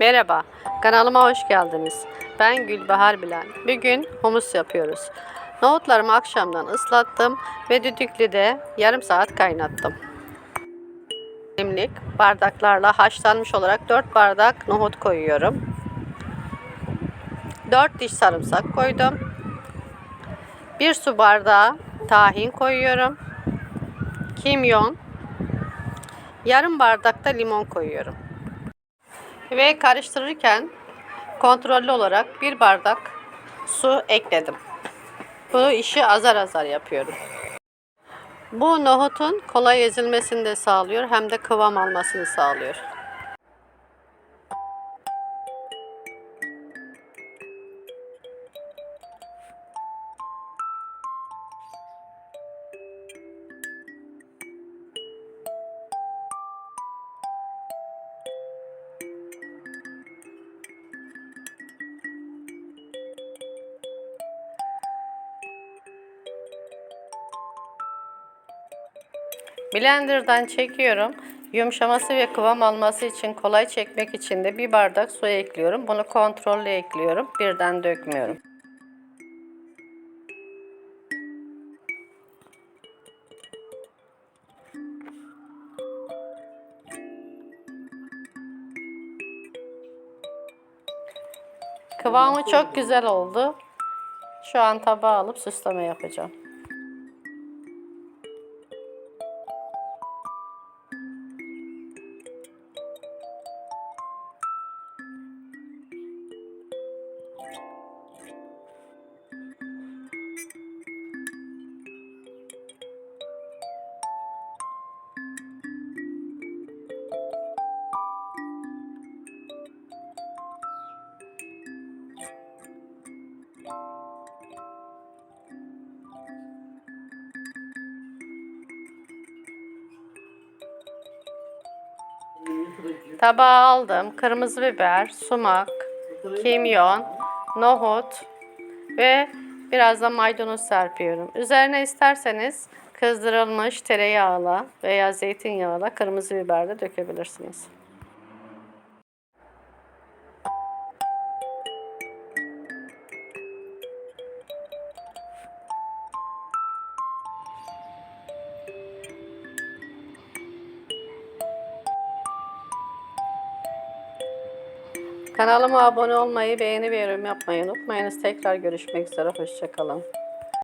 Merhaba, kanalıma hoş geldiniz. Ben Gülbahar Bilen. Bugün humus yapıyoruz. Nohutlarımı akşamdan ıslattım ve düdüklüde yarım saat kaynattım. Demlik bardaklarla haşlanmış olarak 4 bardak nohut koyuyorum. 4 diş sarımsak koydum. 1 su bardağı tahin koyuyorum. Kimyon. Yarım bardak da limon koyuyorum. Ve karıştırırken kontrollü olarak bir bardak su ekledim. Bu işi azar azar yapıyorum. Bu nohutun kolay ezilmesini de sağlıyor hem de kıvam almasını sağlıyor. Blender'dan çekiyorum. Yumuşaması ve kıvam alması için kolay çekmek için de bir bardak su ekliyorum. Bunu kontrollü ekliyorum. Birden dökmüyorum. Kıvamı çok güzel oldu. Şu an tabağa alıp süsleme yapacağım. Tabağa aldım. Kırmızı biber, sumak, kimyon, nohut ve biraz da maydanoz serpiyorum. Üzerine isterseniz kızdırılmış tereyağla veya zeytinyağıyla kırmızı biber de dökebilirsiniz. Kanalıma abone olmayı, beğeni ve yorum yapmayı unutmayınız. Tekrar görüşmek üzere. Hoşçakalın.